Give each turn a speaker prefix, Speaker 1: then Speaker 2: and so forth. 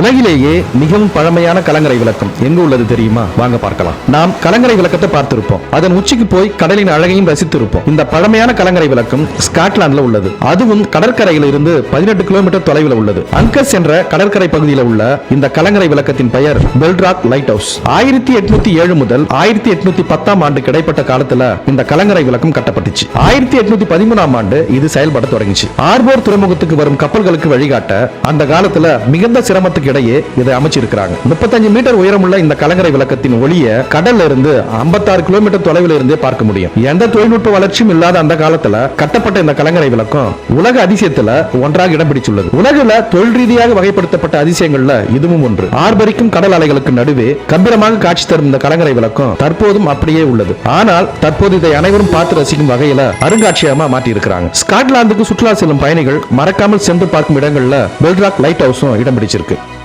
Speaker 1: உலகிலேயே மிகவும் பழமையான கலங்கரை விளக்கம் எங்க உள்ளது தெரியுமா? வாங்க பார்க்கலாம். நாம் கலங்கரை விளக்கத்தை பார்த்திருப்போம். அதன் உச்சிக்கு போய் கடலின் அழகையும் ரசித்திருப்போம். இந்த பழமையான கலங்கரை விளக்கம் ஸ்காட்லாந்துல உள்ளது. அதுவும் கடற்கரையில் இருந்து பதினெட்டு கிலோமீட்டர் தொலைவில் உள்ளது. அங்கஸ் என்ற கடற்கரை பகுதியில் உள்ள இந்த கலங்கரை விளக்கத்தின் பெயர் பெல்ட்ராக் லைட் ஹவுஸ் ஆயிரத்தி எட்நூத்தி ஏழு முதல் ஆயிரத்தி எட்நூத்தி பத்தாம் ஆண்டு கிடைப்பட்ட காலத்துல இந்த கலங்கரை விளக்கம் கட்டப்பட்டுச்சு. ஆயிரத்தி எட்நூத்தி பதிமூணாம் ஆண்டு இது செயல்பட தொடங்கிச்சு. ஆர்போர் துறைமுகத்துக்கு வரும் கப்பல்களுக்கு வழிகாட்ட அந்த காலத்துல மிகுந்த சிரமத்துக்கு இடையே இதை அமைச்சிருக்கிறாங்க. முப்பத்தஞ்சு மீட்டர் உயரமுள்ள இந்த கலங்கரை விளக்கத்தின் ஒளிய கடல்ல இருந்து 56 கிலோமீட்டர் தொலைவில் இருந்தே பார்க்க முடியும். எந்த தொழில்நுட்ப வளர்ச்சியும் இல்லாத அந்த காலத்துல கட்டப்பட்ட இந்த கலங்கரை விளக்கம் உலக அதிசயத்துல ஒன்றாக இடம் பிடிச்சுள்ளது. உலகில தொழில் ரீதியாக வகைப்படுத்தப்பட்ட அதிசயங்கள்ல இதுவும் ஒன்று. ஆர்பரிக்கும் கடல் அலைகளுக்கு நடுவே கம்பீரமாக காட்சி தரும் இந்த கலங்கரை விளக்கம் தற்போதும் அப்படியே உள்ளது. ஆனால் தற்போது இதை அனைவரும் பார்த்து ரசிக்கும் வகையில அருங்காட்சியகமா மாற்றி இருக்கிறாங்க ஸ்காட்லாந்துக்கு சுற்றுலா செல்லும் பயணிகள் மறக்காமல் சென்று பார்க்கும் இடங்கள்ல பெல்ராக் லைட் ஹவுஸும் இடம் பிடிச்சிருக்கு.